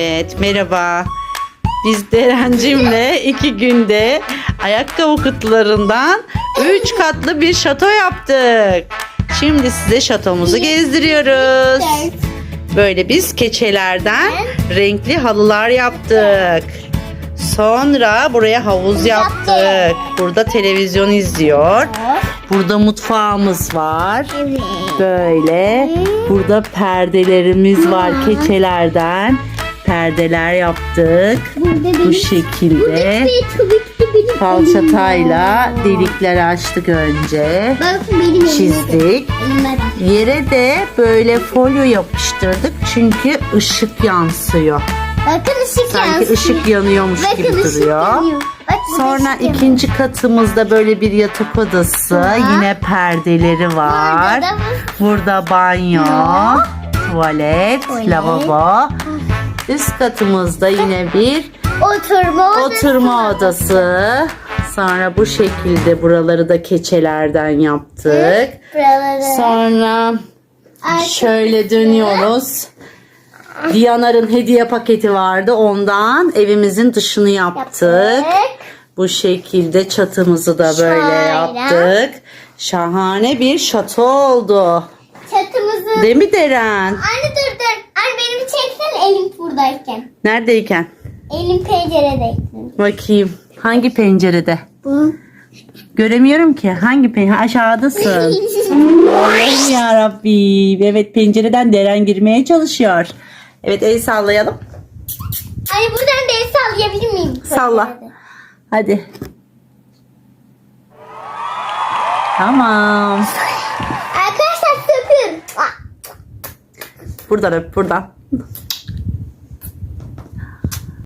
Evet merhaba. Biz Derencim'le iki günde ayakkabı kutularından üç katlı bir şato yaptık. Şimdi size şatomuzu gezdiriyoruz. Böyle biz keçelerden renkli halılar yaptık. Sonra buraya havuz yaptık. Burada televizyon izliyor. Burada mutfağımız var. Böyle. Burada perdelerimiz var keçelerden. Perdeler yaptık. Burada Bu benim şekilde de falçatayla delikler açtık önce. Bak benim. Çizdik. Elime bak. Yere de böyle folyo yapıştırdık çünkü ışık yansıyor. Bakın ışık Sanki yansıyor. ışık yanıyormuş Bakın gibi ışık duruyor. yanıyor. Bak burada Sonra ışık yanıyor. ikinci katımızda böyle bir yatak odası. Var. Yine perdeleri var. Burada da Burada banyo, tuvalet, Tuvalet. lavabo. Üst katımızda yine bir Oturma odası. oturma odası. Sonra bu şekilde buraları da keçelerden yaptık. Buraları. Sonra şöyle dönüyoruz. Diyanar'ın hediye paketi vardı. Ondan evimizin dışını yaptık. Bu şekilde çatımızı da böyle Şöyle. yaptık. Şahane bir şato oldu. Çatımızı. Değil mi Deren? Anne elim buradayken. Neredeyken? Elim penceredeyken. Bakayım. Hangi pencerede? Bu. Göremiyorum ki. Hangi pencere? Aşağıdasın. Allah'ım ya Rabbi. Evet pencereden Deren girmeye çalışıyor. Evet el sallayalım. Anne buradan da el sallayabilir miyim? Salla. Hadi. Tamam. Arkadaşlar sakın. Buradan öp buradan.